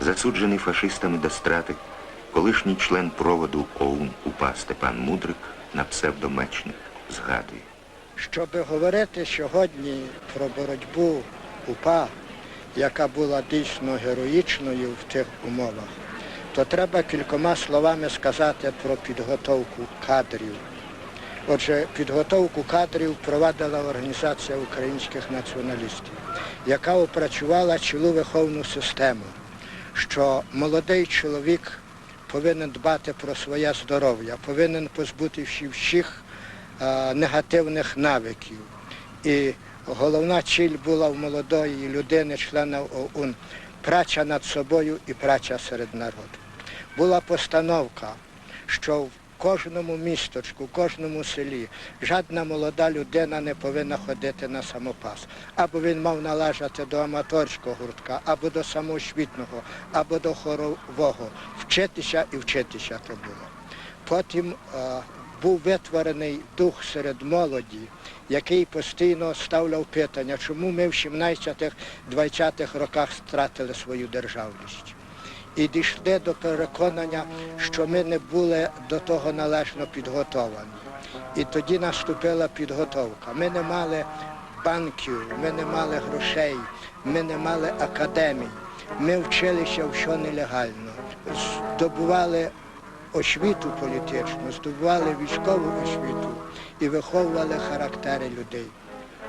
Засуджений фашистами до страти, колишній член проводу ОУН УПА Степан Мудрик на псевдомечник згадує. Щоб говорити сьогодні про боротьбу УПА, яка була дійсно героїчною в тих умовах, то треба кількома словами сказати про підготовку кадрів. Отже, підготовку кадрів провадила Організація українських націоналістів, яка опрацювала цілу виховну систему, що молодий чоловік повинен дбати про своє здоров'я, повинен позбутися всіх е, негативних навиків. І головна ціль була в молодої людини, члена ОУН, праця над собою і праця серед народу. Була постановка, що в кожному місточку, кожному селі жодна молода людина не повинна ходити на самопас. Або він мав належати до аматорського гуртка, або до самоосвітного, або до хорового. Вчитися і вчитися то було. Потім е, був витворений дух серед молоді, який постійно ставляв питання, чому ми в 17-20-х роках втратили свою державність. І дійшли до переконання, що ми не були до того належно підготовані. І тоді наступила підготовка. Ми не мали банків, ми не мали грошей, ми не мали академій. Ми вчилися все нелегально, здобували освіту політичну, здобували військову освіту і виховували характери людей.